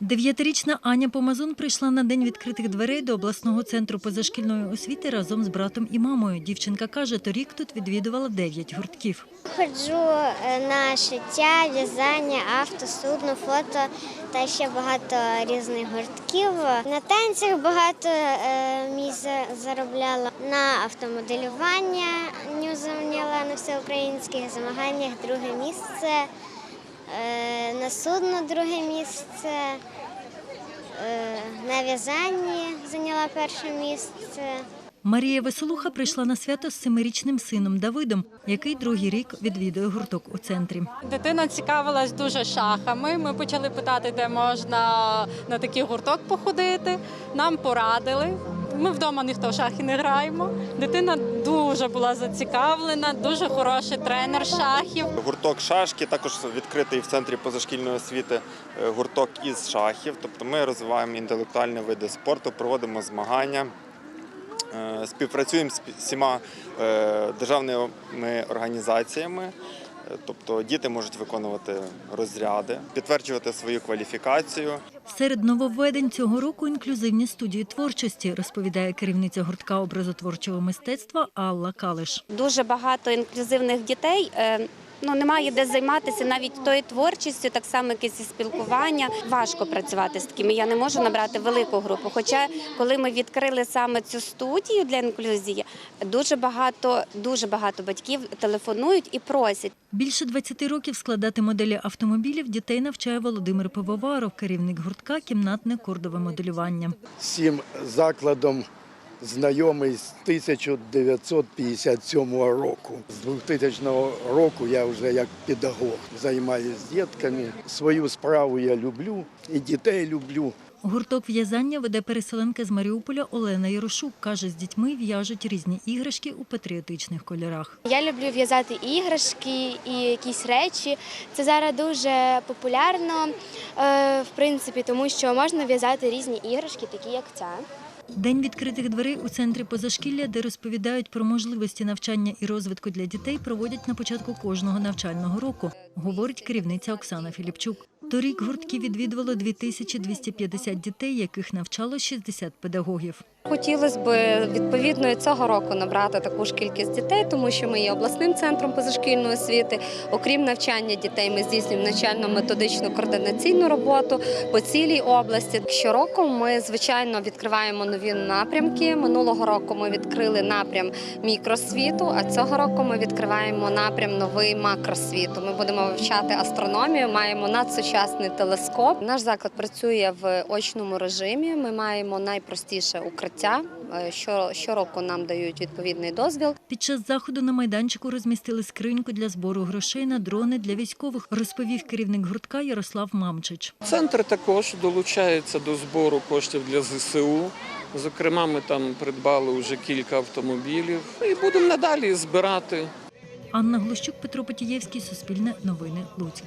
Дев'ятирічна Аня Помазун прийшла на день відкритих дверей до обласного центру позашкільної освіти разом з братом і мамою. Дівчинка каже, торік тут відвідувала дев'ять гуртків. Ходжу е, на шиття, в'язання, авто, судно, фото та ще багато різних гуртків. На танцях багато е, місця заробляла. На автомоделювання зайняла на всеукраїнських змаганнях друге місце. Е, На судно друге місце. Е, На в'язанні зайняла перше місце. Марія Веселуха прийшла на свято з семирічним сином Давидом, який другий рік відвідує гурток у центрі. Дитина цікавилась дуже шахами. Ми почали питати, де можна на такий гурток походити. Нам порадили. Ми вдома ніхто в шахи не граємо. Дитина дуже була зацікавлена, дуже хороший тренер шахів. Гурток шашки також відкритий в центрі позашкільної освіти е, гурток із шахів. Тобто ми розвиваємо інтелектуальні види спорту, проводимо змагання, е, співпрацюємо з всіма е, державними організаціями. Е, Тобто діти можуть виконувати розряди, підтверджувати свою кваліфікацію. Серед нововведень цього року інклюзивні студії творчості, розповідає керівниця гуртка образотворчого мистецтва Алла Калиш. дуже багато інклюзивних дітей. Ну, немає де займатися навіть тою творчістю, так само якесь і спілкування. Важко працювати з такими. Я не можу набрати велику групу. Хоча, коли ми відкрили саме цю студію для інклюзії, дуже багато, дуже багато батьків телефонують і просять. Більше 20 років складати моделі автомобілів дітей навчає Володимир Пивоваров, керівник гуртка кімнатне кордове моделювання. цим закладом знайомий з 1957 року. З 2000 року я вже як педагог займаюся з дітками. Свою справу я люблю і дітей люблю. Гурток в'язання веде переселенка з Маріуполя Олена Ярошук. Каже, з дітьми в'яжуть різні іграшки у патріотичних кольорах. Я люблю в'язати іграшки і якісь речі. Це зараз дуже популярно, е, в принципі, тому що можна в'язати різні іграшки, такі як ця. День відкритих дверей у центрі позашкілля, де розповідають про можливості навчання і розвитку для дітей, проводять на початку кожного навчального року, говорить керівниця Оксана Філіпчук. Торік гуртки відвідувало 2250 дітей, яких навчало 60 педагогів. Хотілося б відповідно і цього року набрати таку ж кількість дітей, тому що ми є обласним центром позашкільної освіти. Окрім навчання дітей, ми здійснюємо навчально-методичну координаційну роботу по цілій області. Щороку ми звичайно відкриваємо нові напрямки. Минулого року ми відкрили напрям мікросвіту, а цього року ми відкриваємо напрям новий макросвіту. Ми будемо вивчати астрономію, маємо надсучасний телескоп. Наш заклад працює в очному режимі. Ми маємо найпростіше укриття. Е, щороку нам дають відповідний дозвіл. Під час заходу на майданчику розмістили скриньку для збору грошей на дрони для військових, розповів керівник гуртка Ярослав Мамчич. Центр також долучається до збору коштів для ЗСУ. Зокрема, ми там придбали вже кілька автомобілів і будемо надалі збирати. Анна Глущук, Петро Потієвський, Суспільне новини, Луцьк.